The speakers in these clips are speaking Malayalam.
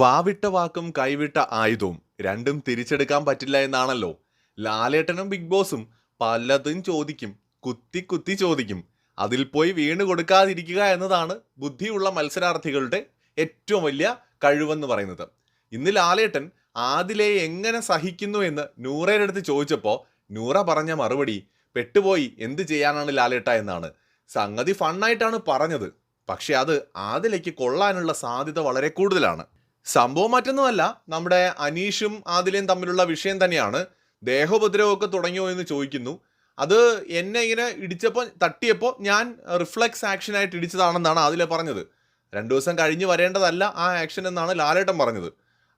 വാവിട്ട വാക്കും കൈവിട്ട ആയുധവും രണ്ടും തിരിച്ചെടുക്കാൻ പറ്റില്ല എന്നാണല്ലോ. ലാലേട്ടനും ബിഗ് ബോസും പലതും ചോദിക്കും കുത്തി കുത്തി ചോദിക്കും. അതിൽ പോയി വീണ് കൊടുക്കാതിരിക്കുക എന്നതാണ് ബുദ്ധിയുള്ള മത്സരാർത്ഥികളുടെ ഏറ്റവും വലിയ കഴിവെന്ന് പറയുന്നത്. ഇന്ന് ലാലേട്ടൻ ആദിലെ എങ്ങനെ സഹിക്കുന്നു എന്ന് നൂറയുടെ അടുത്ത് ചോദിച്ചപ്പോൾ നൂറ പറഞ്ഞ മറുപടി പെട്ടുപോയി എന്ത് ചെയ്യാനാണ് ലാലേട്ട എന്നാണ്. സംഗതി ഫണ്ണായിട്ടാണ് പറഞ്ഞത്. പക്ഷെ അത് ആദിലേക്ക് കൊള്ളാനുള്ള സാധ്യത വളരെ കൂടുതലാണ്. സംഭവം മറ്റൊന്നുമല്ല. നമ്മുടെ അനീഷും ആദിലയും തമ്മിലുള്ള വിഷയം തന്നെയാണ്. ദേഹോപദ്രവമൊക്കെ തുടങ്ങിയോ എന്ന് ചോദിക്കുന്നു. അത് എന്നെ ഇങ്ങനെ ഇടിച്ചപ്പോൾ തട്ടിയപ്പോൾ ഞാൻ റിഫ്ലക്സ് ആക്ഷനായിട്ട് ഇടിച്ചതാണെന്നാണ് ആദിലെ പറഞ്ഞത്. രണ്ടു ദിവസം കഴിഞ്ഞ് വരേണ്ടതല്ല ആ ആക്ഷൻ എന്നാണ് ലാലേട്ടൻ പറഞ്ഞത്.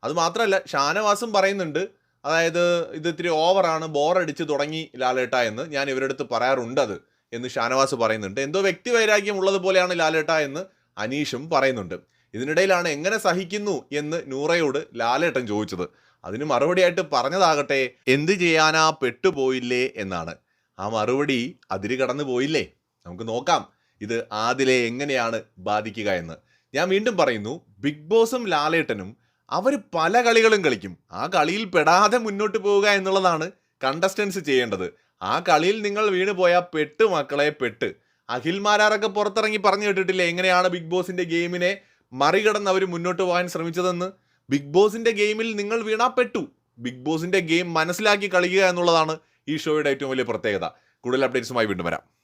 അത് മാത്രമല്ല ഷാനവാസും പറയുന്നുണ്ട് അതായത് ഇത് ഇത്തിരി ഓവറാണ് ബോറടിച്ച് തുടങ്ങി ലാലേട്ട എന്ന് ഞാൻ ഇവരടുത്ത് പറയാറുണ്ട് അത് എന്ന് ഷാനവാസ് പറയുന്നുണ്ട്. എന്തോ വ്യക്തി വൈരാഗ്യം ഉള്ളതുപോലെയാണ് ലാലേട്ട എന്ന് അനീഷും പറയുന്നുണ്ട്. ഇതിനിടയിലാണ് എങ്ങനെ സഹിക്കുന്നു എന്ന് നൂറയോട് ലാലേട്ടൻ ചോദിച്ചത്. അതിന് മറുപടിയായിട്ട് പറഞ്ഞതാകട്ടെ എന്ത് ചെയ്യാനാ പെട്ടുപോയില്ലേ എന്നാണ്. ആ മറുപടി അതിര് കടന്നു പോയില്ലേ? നമുക്ക് നോക്കാം. ഇത് ആദിലെ എങ്ങനെയാണ് ബാധിക്കുക എന്ന്. ഞാൻ വീണ്ടും പറയുന്നു ബിഗ് ബോസും ലാലേട്ടനും അവർ പല കളികളും കളിക്കും. ആ കളിയിൽ പെടാതെ മുന്നോട്ട് പോവുക എന്നുള്ളതാണ് കണ്ടസ്റ്റൻസ് ചെയ്യേണ്ടത്. ആ കളിയിൽ നിങ്ങൾ വീണ് പോയാൽ പെട്ട് മക്കളെ പെട്ട്. അഖിൽമാരാറൊക്കെ പുറത്തിറങ്ങി പറഞ്ഞു കേട്ടിട്ടില്ലേ എങ്ങനെയാണ് ബിഗ് ബോസിന്റെ ഗെയിമിനെ മറികടന്ന് അവർ മുന്നോട്ട് പോകാൻ ശ്രമിച്ചതെന്ന് ബിഗ് ബോസിന്റെ ഗെയിമിൽ നിങ്ങൾ വീണാപ്പെട്ടു ബിഗ് ബോസിന്റെ ഗെയിം മനസ്സിലാക്കി കളിക്കുക എന്നുള്ളതാണ് ഈ ഷോയുടെ ഏറ്റവും വലിയ പ്രത്യേകത. കൂടുതൽ അപ്ഡേറ്റ്സുമായി വീണ്ടും വരാം.